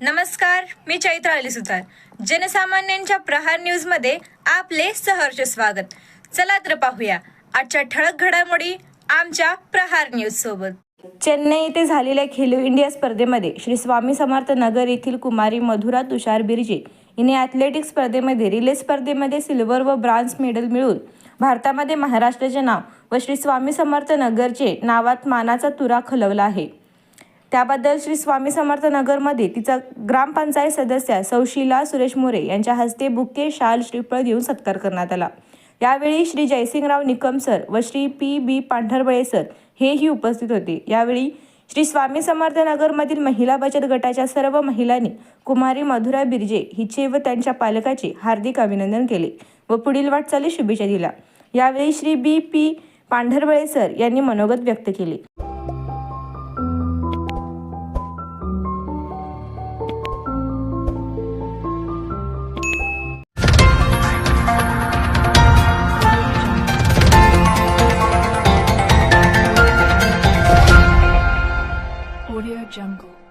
नमस्कार मी चैत्र अली सुतार. जनसामान्यांच्या प्रहार न्यूजमध्ये आपले सहर्ष स्वागत. चला तर पाहूया आजच्या ठळक घडामोडी आमच्या प्रहार न्यूज सोबत. चेन्नई येथे झालेल्या खेलो इंडिया स्पर्धेमध्ये श्री स्वामी समर्थ नगर येथील कुमारी मधुरा तुषार बिर्जे हिने ॲथलेटिक्स स्पर्धेमध्ये रिले स्पर्धेमध्ये सिल्वर व ब्रांझ मेडल मिळवून भारतामध्ये महाराष्ट्राचे नाव व श्री स्वामी समर्थ नगरचे नावात मानाचा तुरा खलवला आहे. त्याबद्दल श्री स्वामी समर्थ नगरमध्ये तिचा ग्रामपंचायत सदस्य सौशीला सुरेश मोरे यांच्या हस्ते बुके शाल श्रीफळ देऊन सत्कार करण्यात आला. यावेळी श्री जयसिंगराव निकम सर व Shri P B Pandharbale sir हेही उपस्थित होते. यावेळी श्री स्वामी समर्थ नगरमधील महिला बचत गटाच्या सर्व महिलांनी कुमारी मधुरा बिर्जे हिचे व त्यांच्या पालकाचे हार्दिक अभिनंदन केले व पुढील वाटचाली शुभेच्छा दिल्या. यावेळी Shri B P Pandharbale sir यांनी मनोगत व्यक्त केले. Audio Jungle.